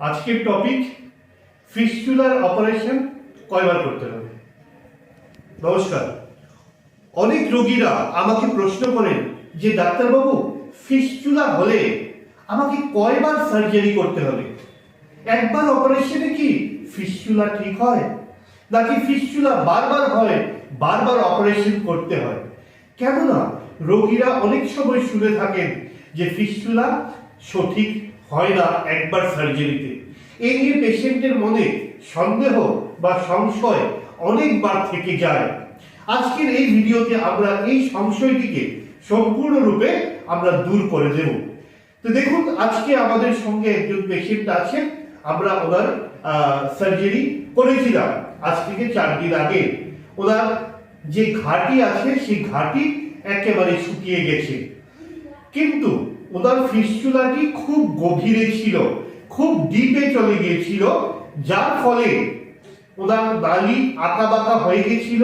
আজকের topic ফিস্টুলার operation কয়বার করতে হবে? নমস্কার। অনেক রোগীরা আমাকে প্রশ্ন করেন যে, ডাক্তারবাবু ফিস্টুলা হলে আমাকে কয়বার সার্জারি করতে হবে? একবার অপারেশনে কি ফিস্টুলা ঠিক হয়? নাকি ফিস্টুলা বারবার হয়, বারবার অপারেশন করতে হয়? কেননা, রোগীরা অনেক সময় শুনে থাকেন যে ফিস্টুলা সঠিক হয় না একবার সার্জারিতে এই নিয়ে পেশেন্টের মনে সন্দেহ বা সংশয় অনেকবার থেকে যায়। আজকের এই ভিডিওতে আমরা এই সংশয়টিকে সম্পূর্ণরূপে আমরা দূর করে দেব। তো দেখুন, আজকে আমাদের সঙ্গে একজন পেশেন্ট আছেন। আমরা ওনার সার্জারি করেছিলাম আজ থেকে চার দিন আগে। ওনার যে ঘাটি আছে, সেই ঘাটি একেবারে শুকিয়ে গেছে। কিন্তু ওনার ফিস্টুলাটি খুব গভীরে ছিল, খুব ডিপে চলে গিয়েছিল, যার ফলে ওনার নালি আঁকা বাঁকা হয়ে গেছিল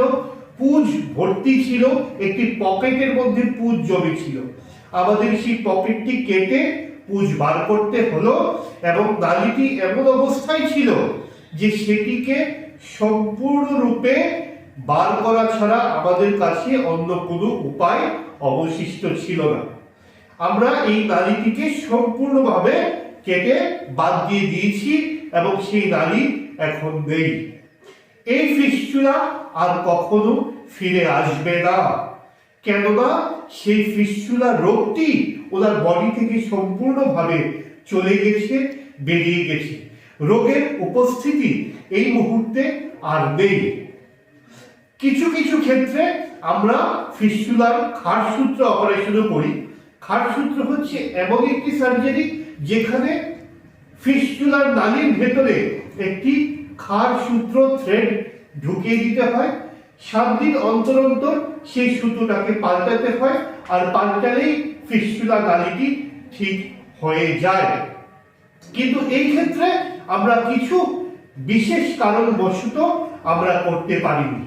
পুজ ভর্তি ছিল, একটি পকেটের মধ্যে পুজ জমেছিল। আমাদের সেই পকেটটি কেটে পুজ বার করতে হলো এবং নালিটি এমন অবস্থায় ছিল যে সেটিকে সম্পূর্ণরূপে বার করা ছাড়া আমাদের কাছে অন্য কোনো উপায় অবশিষ্ট ছিল না। আমরা এই নালীটিকে সম্পূর্ণভাবে কেটে বাদ দিয়ে দিয়েছি এবং সেই নালী এখন নেই। এই ফিস্টুলা আর কখনো ফিরে আসবে না। কেননা সেই ফিস্টুলা রোগটি ওনার বডি থেকে সম্পূর্ণভাবে চলে গেছে, বেরিয়ে গেছে। রোগের উপস্থিতি এই মুহূর্তে আর নেই। কিছু কিছু ক্ষেত্রে আমরা ফিস্টুলার খাটসূত্র অপারেশনও করি। খাটসূত্র হচ্ছে এমন একটি সার্জারি যেখানে ফিস্টুলার নালীর ভেতরে একটি খার সূত্র থ্রেড ঢুকিয়ে দিতে হয়। সাত দিন অন্তর অন্তর সেই সুতোটাকে পাল্টাতে হয় আর পাল্টালেই ফিস্টুলা নালীটি ঠিক হয়ে যায়। কিন্তু এই ক্ষেত্রে আমরা কিছু বিশেষ কারণবশত আমরা করতে পারিনি।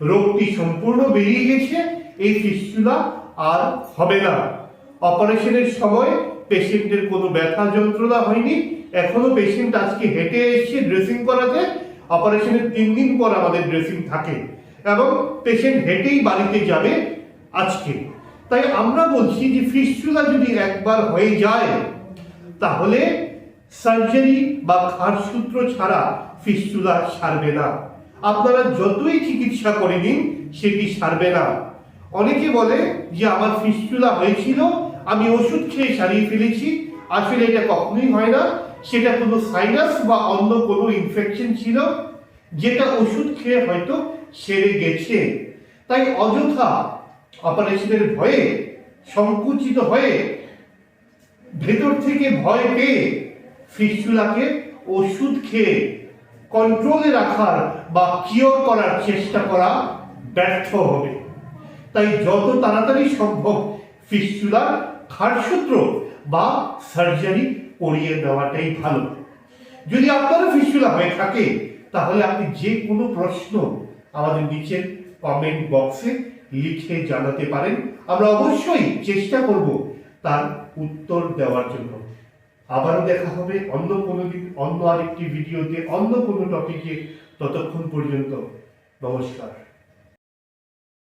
রোগটি সম্পূর্ণ বেরিয়ে গেছে, এই ফিস্টুলা আর হবে না। অপারেশনের সময় পেশেন্টের কোনো ব্যথা যন্ত্রণা হয়নি। এখনও পেশেন্ট আজকে হেঁটে এসেছে ড্রেসিং করাতে অপারেশনের তিন দিন পর আমাদের ড্রেসিং থাকে এবং পেশেন্ট হেঁটেই বাড়িতে যাবে আজকে। তাই আমরা বলছি যে ফিস্টুলা যদি একবার হয়ে যায়, তাহলে সার্জারি বা খারসূত্র ছাড়া ফিস্টুলা সারবে না। আপনারা যতই চিকিৎসা করে নিন, সেটি সারবে না। অনেকে বলে যে আমার ফিস্টুলা হয়েছিল আমি ওষুধ খেয়ে সারিয়ে ফেলেছি। আসলে এটা কখনোই হয় না। সেটা কোনো সাইনাস বা অন্য কোনো ইনফেকশন ছিল, যেটা ওষুধ খেয়ে হয়তো সেরে গেছে। তাই অযথা অপারেশনের ভয়ে, সংকুচিত হয়ে, ভেতর থেকে ভয় পেয়ে ফিস্টুলাকে ওষুধ খেয়ে কন্ট্রোলে রাখার বা কিওর করার চেষ্টা করা ব্যর্থ হবে। তাই যত তাড়াতাড়ি সম্ভব ফিস্টুলার খারসূত্র বা সার্জারি করিয়ে দেওয়াটাই ভালো। যদি আপনার ফিস্টুলা হয়ে থাকে, তাহলে আপনি যে কোনো প্রশ্ন আমাদের নিচের কমেন্ট বক্সে লিখে জানাতে পারেন। আমরা অবশ্যই চেষ্টা করব তার উত্তর দেওয়ার জন্য। আবারও দেখা হবে অন্য কোনো দিন, অন্য আরেকটি ভিডিওতে অন্য কোনো টপিকে ততক্ষণ পর্যন্ত নমস্কার।